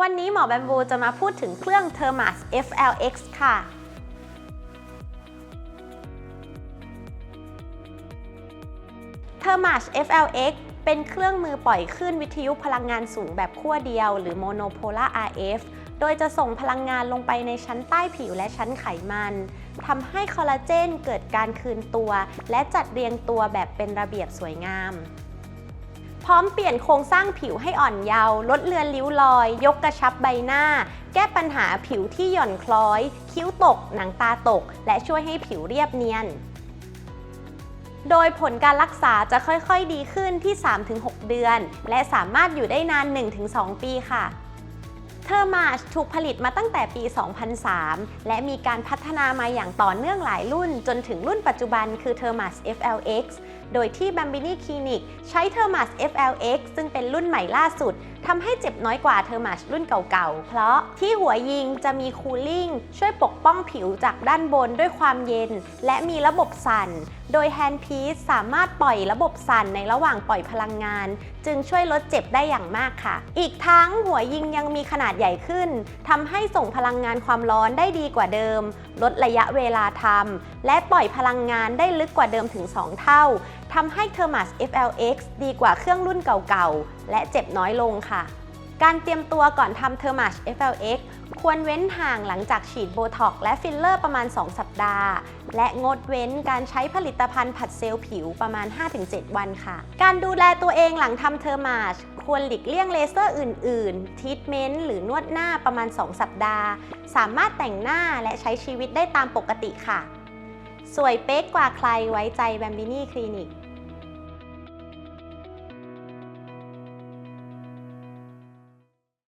วันนี้หมอแบมบูจะมาพูดถึงเครื่อง Thermas FLX ค่ะ Thermas FLX เป็นเครื่องมือปล่อยคลื่นวิทยุพลังงานสูงแบบขั้วเดียว หรือ Monopolar RF โดยจะส่งพลังงานลงไปในชั้นใต้ผิวและชั้นไขมัน ทำให้คอลลาเจนเกิดการคืนตัว และจัดเรียงตัวแบบเป็นระเบียบสวยงาม พร้อมเปลี่ยนโครงสร้างผิวให้อ่อนเยาว์ลดเลือนริ้วรอย ยกกระชับใบหน้า แก้ปัญหาผิวที่หย่อนคล้อย คิ้วตก หนังตาตก และช่วยให้ผิวเรียบเนียน โดยผลการรักษาจะค่อยๆดีขึ้นที่ 3-6 เดือน และสามารถอยู่ได้นาน 1-2 ปีค่ะ เทอร์มาชถูกผลิตมาตั้งแต่ปี 2003 และมีการพัฒนามาอย่างต่อเนื่องหลายรุ่น จนถึงรุ่นปัจจุบันคือเทอร์มาช FLX โดยที่ Bambini Clinic ใช้เทอร์มาช FLX ซึ่งเป็นรุ่นใหม่ล่าสุด ทำให้เจ็บน้อยกว่า t h e r m a s รุ่นเก่าๆ เพราะที่หัวยิงจะมีคูลิ่งช่วยปกป้องผิวจากด้านบนด้วยความเย็น และมีระบบสั่น โดย Hand Piece สามารถปล่อยระบบสั่นในระหว่างปล่อยพลังงาน จึงช่วยลดเจ็บได้อย่างมากค่ะ อีกทั้งหัวยิงยังมีขนาดใหญ่ขึ้นทำให้ส่งพลังงานความร้อนได้ดีกว่าเดิม ลดระยะเวลาทำและปล่อยพลังงานได้ลึกกว่าเดิมถึง 2 เท่า ทำให้ Thermas FLX ดีกว่าเครื่องรุ่นเก่าๆ และเจ็บน้อยลงค่ะ การเตรียมตัวก่อนทำ Thermas FLX ควรเว้นห่างหลังจากฉีดโบท็อกและฟิลเลอร์ประมาณ 2 สัปดาห์ และงดเว้นการใช้ผลิตภัณฑ์ผัดเซลล์ผิวประมาณ 5-7 วันค่ะ การดูแลตัวเองหลังทำเทอร์มาชควรหลีกเลี่ยงเลเซอร์อื่นๆทรีทเมนต์หรือนวดหน้าประมาณ 2 สัปดาห์ สามารถแต่งหน้าและใช้ชีวิตได้ตามปกติค่ะ สวยเป๊กกว่าใครไว้ใจแบมบินี่คลินิก